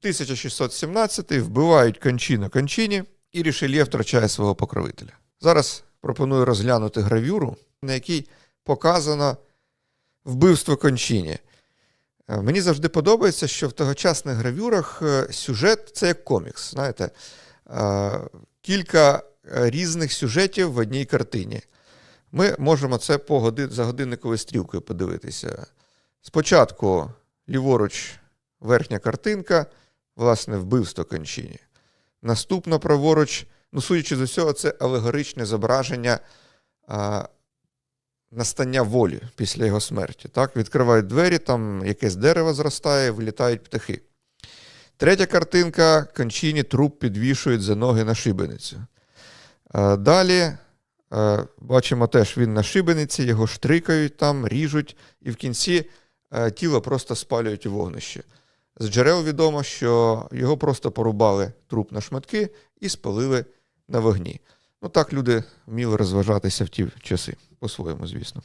1617 вбивають кончіно кончині, і Рішельє втрачає свого покровителя. Зараз пропоную розглянути гравюру, на якій показано вбивство кончині. Е, Мені завжди подобається, що в тогочасних гравюрах е, сюжет це як комікс. Знаєте, Е, кілька різних сюжетів в одній картині. Ми можемо це по годи... за годинниковою стрілкою подивитися. Спочатку ліворуч верхня картинка, власне, вбивство кончині. Наступно праворуч, ну, судячи з усього, це алегоричне зображення а, настання волі після його смерті. Так? Відкривають двері, там якесь дерево зростає, вилітають птахи. Третя картинка кончині труп підвішують за ноги на шибеницю. А, Далі бачимо теж він на шибениці, його штрикають там, ріжуть, і в кінці тіло просто спалюють у вогнищі. З джерел відомо, що його просто порубали труп на шматки і спалили на вогні. Ну так люди вміли розважатися в ті часи, по-своєму, звісно.